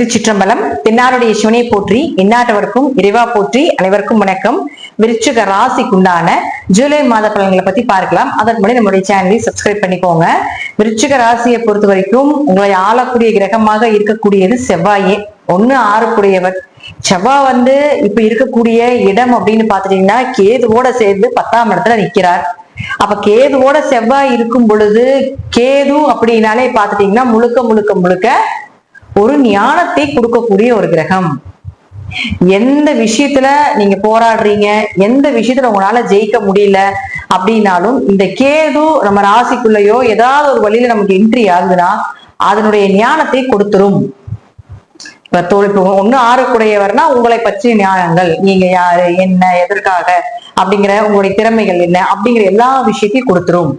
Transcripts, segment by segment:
திருச்சிற்றம்பலம் தென்னாருடைய சிவனை போற்றி எந்நாட்டவருக்கும் இறைவா போற்றி அனைவருக்கும் வணக்கம். விருச்சிக ராசிக்குண்டான ஜூலை மாத பலன்களை பத்தி பார்க்கலாம். அதற்கு முன்னாடி நம்மளுடைய சேனலை சப்ஸ்கிரைப் பண்ணிக்கோங்க. விருச்சிக ராசியை பொறுத்த வரைக்கும் உங்களை ஆளக்கூடிய கிரகமாக இருக்கக்கூடியது செவ்வாயே. ஒண்ணு ஆறுக்குடையவர். செவ்வாய் வந்து இப்ப இருக்கக்கூடிய இடம் அப்படின்னு பாத்துட்டீங்கன்னா கேதுவோட சேர்ந்து பத்தாம் இடத்துல நிக்கிறார். அப்ப கேதுவோட செவ்வாய் இருக்கும் பொழுது கேது அப்படின்னாலே பாத்துட்டீங்கன்னா முழுக்க முழுக்க முழுக்க ஒரு ஞானத்தை கொடுக்கக்கூடிய ஒரு கிரகம். எந்த விஷயத்துல நீங்க போராடுறீங்க எந்த விஷயத்துல உங்களால ஜெயிக்க முடியல அப்படின்னாலும் இந்த கேது நம்ம ராசிக்குள்ளயோ ஏதாவது ஒரு வழியில நமக்கு என்ட்ரி ஆகுதுன்னா அதனுடைய ஞானத்தை கொடுத்துரும். இப்ப தோல் ஒண்ணு ஆறக்கூடியவர்னா உங்களை பற்றிய ஞானங்கள் நீங்க யாரு என்ன எதற்காக அப்படிங்கிற உங்களுடைய திறமைகள் என்ன அப்படிங்கிற எல்லா விஷயத்தையும் கொடுத்துரும்.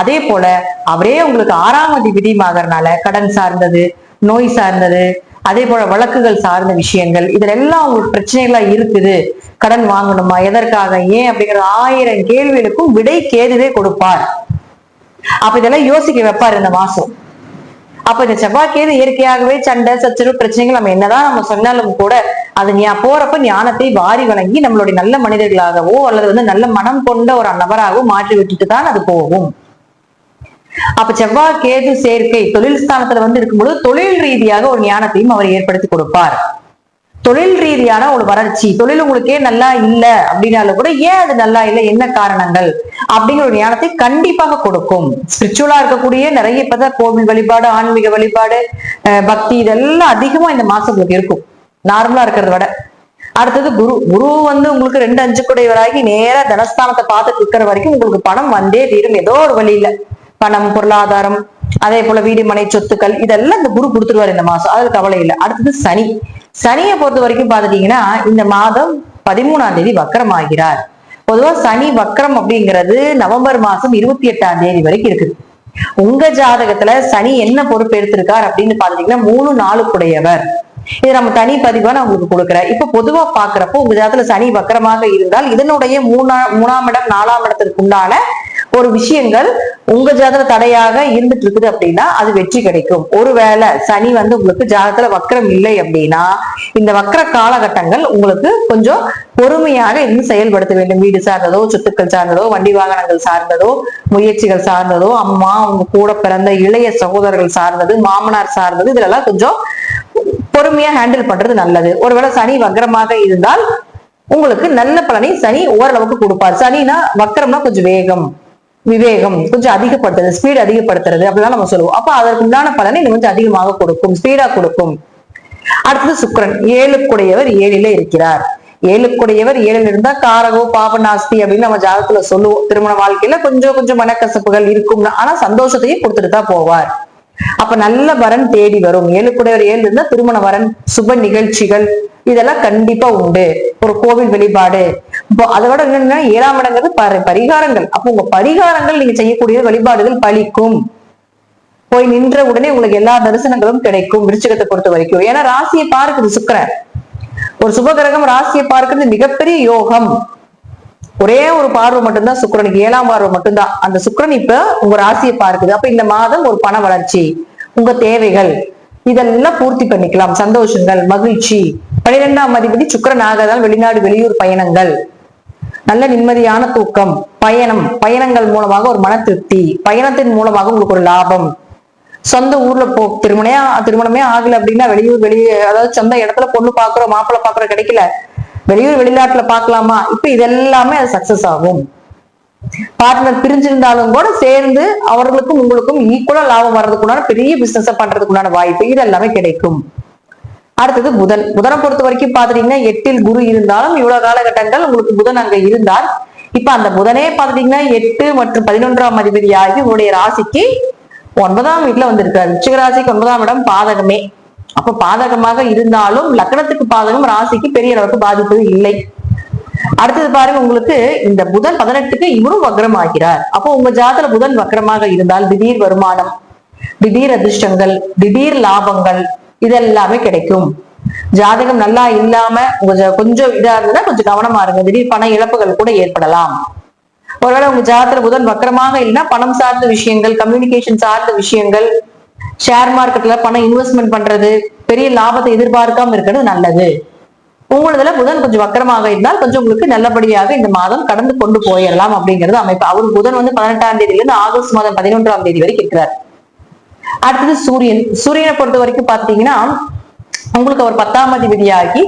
அதே போல அவரே உங்களுக்கு ஆறாம் அதிபதி ஆகறனால கடன் சார்ந்தது நோய் சார்ந்தது அதே போல வழக்குகள் சார்ந்த விஷயங்கள் இதுல எல்லாம் உங்களுக்கு பிரச்சனைகளா இருக்குது. கடன் வாங்கணுமா எதற்காக ஏன் அப்படிங்கிற ஆயிரம் கேள்விகளுக்கும் விடை கேதுவே கொடுப்பார். அப்ப இதெல்லாம் யோசிக்க வைப்பார் இந்த மாசம். அப்ப இந்த செவ்வாய்க்கேது இயற்கையாகவே சண்டை சச்சரவு பிரச்சனைகள் நம்ம என்னதான் நம்ம சொன்னாலும் கூட அது ஞா போறப்ப ஞானத்தை வாரி வழங்கி நம்மளுடைய நல்ல மனிதர்களாகவோ அல்லது வந்து நல்ல மனம் கொண்ட ஒரு நபராகவோ மாற்றி விட்டுட்டு தான் அது போகும். அப்ப செவ்வாய் கேது சேர்க்கை தொழில் ஸ்தானத்துல வந்து இருக்கும்போது தொழில் ரீதியாக ஒரு ஞானத்தையும் அவர் ஏற்படுத்தி கொடுப்பார். தொழில் ரீதியான ஒரு வளர்ச்சி தொழில் உங்களுக்கே நல்லா இல்லை அப்படின்னாலும் கூட ஏன் அது நல்லா இல்லை என்ன காரணங்கள் அப்படிங்கிற ஒரு ஞானத்தை கண்டிப்பாக கொடுக்கும். ஸ்பிரிச்சுவலா இருக்கக்கூடிய நிறைய இப்பதான் கோவில் வழிபாடு ஆன்மீக வழிபாடு அஹ் பக்தி இதெல்லாம் அதிகமா இந்த மாசம் உங்களுக்கு இருக்கும். நார்மலா இருக்கிறத விட. அடுத்தது குரு. குரு வந்து உங்களுக்கு ரெண்டு அஞ்சு குடையவராகி நேரா தனஸ்தானத்தை பார்த்துட்டு இருக்கிற வரைக்கும் உங்களுக்கு பணம் வந்தே தீரும். ஏதோ ஒரு வழியில. பணம் பொருளாதாரம் அதே போல வீடு மனை சொத்துக்கள் இதெல்லாம் இந்த குரு கொடுத்துருவாரு இந்த மாசம். அது கவலை இல்லை. அடுத்தது சனி. சனியை பொறுத்த வரைக்கும் பாத்துட்டீங்கன்னா இந்த மாதம் பதிமூணாம் தேதி வக்கரம் ஆகிறார். பொதுவா சனி வக்கரம் அப்படிங்கிறது நவம்பர் மாசம் இருபத்தி எட்டாம் தேதி வரைக்கும் இருக்குது. உங்க ஜாதகத்துல சனி என்ன பொறுப்பு எடுத்திருக்கார் அப்படின்னு பாத்துட்டீங்கன்னா மூணு நாளுக்குடையவர். இது நம்ம தனி பதிவா நான் உங்களுக்கு கொடுக்குறேன். இப்ப பொதுவா பாக்குறப்போ உங்க ஜாதகத்துல சனி வக்கரமாக இருந்தால் இதனுடைய மூணா மூணாம் இடம் நாலாம் இடத்திற்கு உண்டான ஒரு விஷயங்கள் உங்க ஜாதக தடையாக இருந்துட்டு இருக்குது அப்படின்னா அது வெற்றி கிடைக்கும். ஒருவேளை சனி வந்து உங்களுக்கு ஜாதகத்துல வக்கரம் இல்லை அப்படின்னா இந்த வக்கர காலகட்டங்கள் உங்களுக்கு கொஞ்சம் பொறுமையாக இருந்து செயல்படுத்த வேண்டும். வீடு சார்ந்ததோ சொத்துக்கள் சார்ந்ததோ வண்டி வாகனங்கள் சார்ந்ததோ முயற்சிகள் சார்ந்ததோ அம்மா உங்க கூட பிறந்த இளைய சகோதரர்கள் சார்ந்தது மாமனார் சார்ந்தது இதெல்லாம் கொஞ்சம் பொறுமையா ஹேண்டில் பண்றது நல்லது. ஒருவேளை சனி வக்கரமாக இருந்தால் உங்களுக்கு நல்ல பலனை சனி ஓரளவுக்கு கொடுப்பார். சனினா வக்கரம்னா கொஞ்சம் வேகம். விவேகம் கொஞ்சம் அதிகப்படுத்துறது ஸ்பீட் அதிகப்படுத்துறது அப்படிலாம் நம்ம சொல்லுவோம். அப்ப அதற்கு உண்டான பலனை இது கொஞ்சம் அதிகமாக கொடுக்கும் ஸ்பீடா கொடுக்கும். அடுத்தது சுக்கரன் ஏழுக்குடையவர் ஏழில இருக்கிறார். ஏழுக்குடையவர் ஏழில் இருந்தா காரகோ பாபநாஸ்தி அப்படின்னு நம்ம ஜாதகத்துல சொல்லுவோம். திருமண வாழ்க்கையில கொஞ்சம் கொஞ்சம் மனக்கசப்புகள் இருக்கும். ஆனா சந்தோஷத்தையும் கொடுத்துட்டு தான் போவார். அப்ப நல்ல வரன் தேடி வரும். ஏழுக்குடையவர் ஏழு இருந்தா திருமண வரன் சுப நிகழ்ச்சிகள் இதெல்லாம் கண்டிப்பா உண்டு. ஒரு கோவில் வெளிப்பாடு இப்போ அதை விட என்னன்னா ஏழாம் இடங்கிறது பரிகாரங்கள். அப்போ உங்க பரிகாரங்கள் நீங்க செய்யக்கூடிய வழிபாடுகள் பலிக்கும். போய் நின்ற உடனே உங்களுக்கு எல்லா தரிசனங்களும் கிடைக்கும் விருச்சிகத்தை பொறுத்த வரைக்கும். ஏன்னா ராசியை பார்க்குது சுக்கிரன். ஒரு சுபகிரகம் ராசியை பார்க்கிறது மிகப்பெரிய யோகம். ஒரே ஒரு பார்வை மட்டும்தான் சுக்கிரனுக்கு ஏழாம் பார்வை மட்டும்தான். அந்த சுக்கரன் இப்ப உங்க ராசியை பார்க்குது. அப்ப இந்த மாதம் ஒரு பண வளர்ச்சி உங்க தேவைகள் இதெல்லாம் பூர்த்தி பண்ணிக்கலாம். சந்தோஷங்கள் மகிழ்ச்சி. பனிரெண்டாம் அதிபதி சுக்கரன் ஆகதால் வெளிநாடு வெளியூர் பயணங்கள். நல்ல நிம்மதியான தூக்கம் பயணம் பயணங்கள் மூலமாக ஒரு மன திருப்தி பயணத்தின் மூலமாக உங்களுக்கு ஒரு லாபம். சொந்த ஊர்ல போ திருமணையா திருமணமே ஆகல அப்படின்னா வெளியூர் வெளியே அதாவது சொந்த இடத்துல பொண்ணு பாக்குறோம் மாப்பிள்ளை பாக்குறோம் கிடைக்கல. வெளியூர் வெளிநாட்டுல பார்க்கலாமா இப்ப இதெல்லாமே அது சக்சஸ் ஆகும். பார்ட்னர் பிரிஞ்சிருந்தாலும் கூட சேர்ந்து அவர்களுக்கும் உங்களுக்கும் ஈக்குவலா லாபம் வர்றதுக்குண்டான பெரிய பிசினஸ் பண்றதுக்குண்டான வாய்ப்பு இது எல்லாமே கிடைக்கும். அடுத்தது புதன். புதனை பொறுத்த வரைக்கும் பாத்துட்டீங்கன்னா எட்டில் குரு இருந்தாலும் இவ்வளவு காலகட்டங்கள் உங்களுக்கு புதன் அங்க இருந்தால் இப்ப அந்த புதனே பாத்துட்டீங்கன்னா எட்டு மற்றும் பதினொன்றாம் அதிபதி ஆகி உங்களுடைய ராசிக்கு ஒன்பதாம் வீட்டுல வந்திருக்காரு. விருச்சிக ராசிக்கு ஒன்பதாம் இடம் பாதகமே. அப்ப பாதகமாக இருந்தாலும் லக்னத்துக்கு பாதகம் ராசிக்கு பெரிய அளவுக்கு பாதிப்பு இல்லை. அடுத்தது பாருங்க உங்களுக்கு இந்த புதன் பதினெட்டுக்கு இவரும் வக்ரம் ஆகிறார் அப்போ உங்க ஜாதல புதன் வக்ரமாக இருந்தால் திடீர் வருமானம் திடீர் அதிர்ஷ்டங்கள் திடீர் லாபங்கள் இதெல்லாமே கிடைக்கும். ஜாதகம் நல்லா இல்லாம கொஞ்சம் கொஞ்சம் இதா இருந்தா கொஞ்சம் கவனமா இருங்க. திடீர் பண இழப்புகள் கூட ஏற்படலாம். ஒருவேளை உங்க ஜாதகத்துல புதன் வக்கரமாக இல்லைன்னா பணம் சார்ந்த விஷயங்கள் கம்யூனிகேஷன் சார்ந்த விஷயங்கள் ஷேர் மார்க்கெட்ல பணம் இன்வெஸ்ட்மெண்ட் பண்றது பெரிய லாபத்தை எதிர்பார்க்காம இருக்கிறது நல்லது. உங்களதுல புதன் கொஞ்சம் வக்கரமாக இருந்தால் கொஞ்சம் உங்களுக்கு நல்லபடியாக இந்த மாதம் கடந்து கொண்டு போயிடலாம் அப்படிங்கிறது அமைப்பு. அவர் புதன் வந்து பதினெட்டாம் தேதியிலிருந்து ஆகஸ்ட் மாதம் பதினொன்றாம் தேதி வரைக்கும் இருக்கிறார். அடுத்தது சூரியன். சூரியனை பொறுத்த வரைக்கும் பாத்தீங்கன்னா உங்களுக்கு அவர் பத்தாம் அதிபதியாகி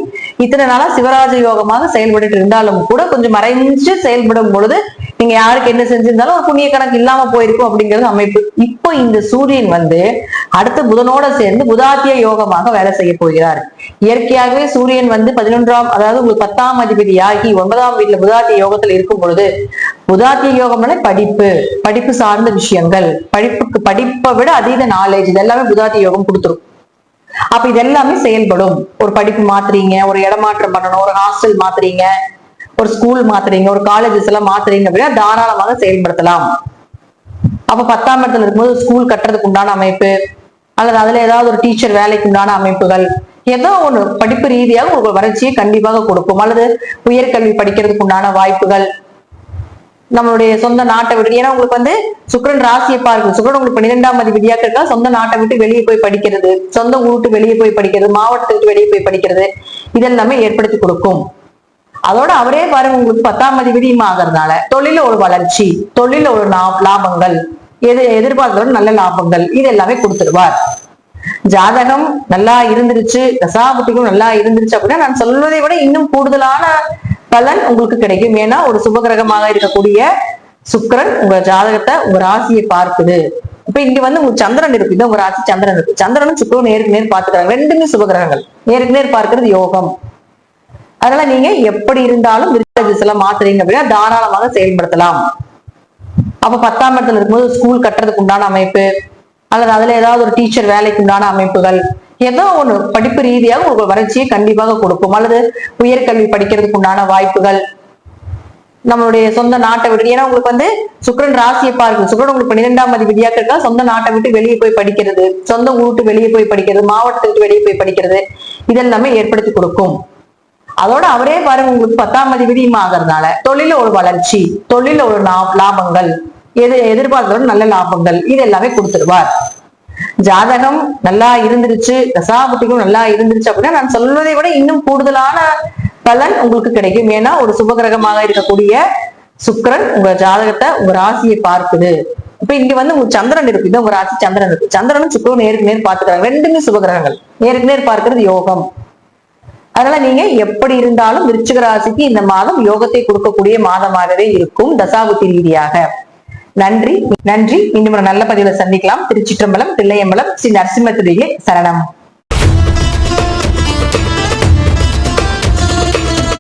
இத்தனை நாளா சிவராஜ யோகமாக செயல்பட்டு இருந்தாலும் கூட கொஞ்சம் மறைஞ்சு செயல்படும் பொழுது நீங்க யாருக்கு என்ன செஞ்சிருந்தாலும் ஒரு புண்ணிய கணக்கு இல்லாம போயிருக்கும் அப்படிங்கிறது அமைப்பு. இப்போ இந்த சூரியன் வந்து அடுத்த புதனோட சேர்ந்து புதாத்திய யோகமாக வேலை செய்ய போகிறார். இயற்கையாகவே சூரியன் வந்து பதினொன்றாம் அதாவது உங்களுக்கு பத்தாம் அதிபதி ஆகி ஒன்பதாம் வீட்டுல புதாத்திய யோகத்துல இருக்கும் பொழுது புதாத்திய யோகம்னா படிப்பு படிப்பு சார்ந்த விஷயங்கள் படிப்புக்கு படிப்பை விட அதீத நாலேஜ் இது எல்லாமே புதாத்திய யோகம் கொடுத்துரும். அப்ப இது எல்லாமே செயல்படும். ஒரு படிப்பு மாத்துறீங்க ஒரு இடமாற்றம் பண்ணணும் ஒரு ஹாஸ்டல் மாத்துறீங்க ஒரு ஸ்கூல் மாத்துறீங்க ஒரு காலேஜஸ் எல்லாம் மாத்துறீங்க அப்படின்னா தாராளமாக செயல்படுத்தலாம். அப்ப பத்தாம் இடத்துல இருக்கும்போது ஸ்கூல் கட்டுறதுக்கு உண்டான அமைப்பு அல்லது அதுல ஏதாவது ஒரு டீச்சர் வேலைக்கு உண்டான அமைப்புகள் ஏதோ ஒண்ணு படிப்பு ரீதியாக உங்களுக்கு வளர்ச்சியை கண்டிப்பாக கொடுக்கும் அல்லது உயர்கல்வி படிக்கிறதுக்கு உண்டான வாய்ப்புகள். நம்மளுடைய சொந்த நாட்டை விட்டு ஏன்னா உங்களுக்கு வந்து சுக்கரன் ராசியப்பா இருக்கு சுக்கரன் உங்களுக்கு பன்னிரெண்டாம் அதிபதியாக இருக்கா சொந்த நாட்டை விட்டு வெளியே போய் படிக்கிறது சொந்த ஊர் விட்டு வெளியே போய் படிக்கிறது மாவட்டத்தை விட்டு வெளியே போய் படிக்கிறது இதெல்லாமே ஏற்படுத்தி கொடுக்கும். அதோட அவரே பாருங்க உங்களுக்கு பத்தாம் அதிபதியும் ஆகிறதுனால. தொழில ஒரு வளர்ச்சி தொழில ஒரு லா- லாபங்கள் எது எதிர்பார்த்தோட நல்ல லாபங்கள் இது எல்லாமே கொடுத்துருவார் ஜாதகம் நல்லா இருந்துருச்சு தசாபுத்திக்கும் நல்லா இருந்துருச்சு அப்படின்னா நான் சொல்வதை விட இன்னும் கூடுதலான பலன் உங்களுக்கு கிடைக்கும். ஏன்னா ஒரு சுபகிரகமாக இருக்கக்கூடிய சுக்கரன் உங்க ஜாதகத்தை உங்க ராசியை பார்க்குது. இப்ப இங்க வந்து உங்க சந்திரன் இருக்கு. இது உங்க ராசி சந்திரன் இருக்கு. சந்திரனும் சுக்கிரனும் நேருக்கு நேர் பார்த்துக்கிறாங்க. ரெண்டுமே சுபகிரகங்கள். நேருக்கு நேர் பார்க்கறது யோகம். அதனால நீங்க எப்படி இருந்தாலும் விருத்தாஜஸ் எல்லாம் மாத்துறீங்க அப்படின்னா தாராளமாக செயல்படுத்தலாம். அப்ப பத்தாம் இடத்துல இருக்கும்போது ஸ்கூல் கட்டுறதுக்கு உண்டான அமைப்பு அல்லது அதுல ஏதாவது ஒரு டீச்சர் வேலைக்கு உண்டான அமைப்புகள் ஏதோ ஒண்ணு படிப்பு ரீதியாக உங்களுக்கு வறட்சியை கண்டிப்பாக கொடுக்கும். அல்லது உயர்கல்வி படிக்கிறதுக்கு உண்டான வாய்ப்புகள் நம்மளுடைய சொந்த நாட்டை விட்டு ஏன்னா உங்களுக்கு வந்து சுக்கரன் ராசியை பார்க்கும் சுக்கரன் உங்களுக்கு பன்னிரெண்டாம் அதிபதியாக இருக்கா? சொந்த நாட்டை விட்டு வெளியே போய் படிக்கிறது சொந்த ஊட்டு வெளியே போய் படிக்கிறது மாவட்டத்தை விட்டு வெளியே போய் படிக்கிறது இதெல்லாமே ஏற்படுத்தி கொடுக்கும். அதோட அவரே பாருங்க உங்களுக்கு பத்தாம் அதிபதியும் ஆகிறதுனால தொழில ஒரு வளர்ச்சி தொழில ஒரு லாபங்கள் எது எதிர்பார்த்தோட நல்ல லாபங்கள் இது எல்லாமே கொடுத்துருவார் ஜாதகம் நல்லா இருந்துருச்சு தசாபுத்திக்கும் நல்லா இருந்துருச்சு அப்படின்னா நான் சொல்வதை விட இன்னும் கூடுதலான பலன் உங்களுக்கு கிடைக்கும். ஏன்னா ஒரு சுபகிரகமாக இருக்கக்கூடிய சுக்கரன் உங்க ஜாதகத்தை உங்க ராசியை பார்க்குது. இப்ப இங்க வந்து உங்க சந்திரன் இருக்குது உங்க ராசி சந்திரன் இருக்கு. சந்திரனும் சுக்கிரனும் நேருக்கு நேர் பார்த்துக்கிறாங்க. ரெண்டுமே சுபகிரகங்கள் நேருக்கு நேர் பார்க்கிறது யோகம். அதனால நீங்க எப்படி இருந்தாலும் விருச்சிக ராசிக்கு இந்த மாதம் யோகத்தை கொடுக்கக்கூடிய மாதமாகவே இருக்கும் தசாபுத்தி ரீதியாக. நன்றி நன்றி. இன்னும் நல்ல பதிவுல சந்திக்கலாம். திருச்சிற்றம்பலம் பிள்ளையம்பலம் ஸ்ரீ நரசிம்மத்திலேயே சரணம்.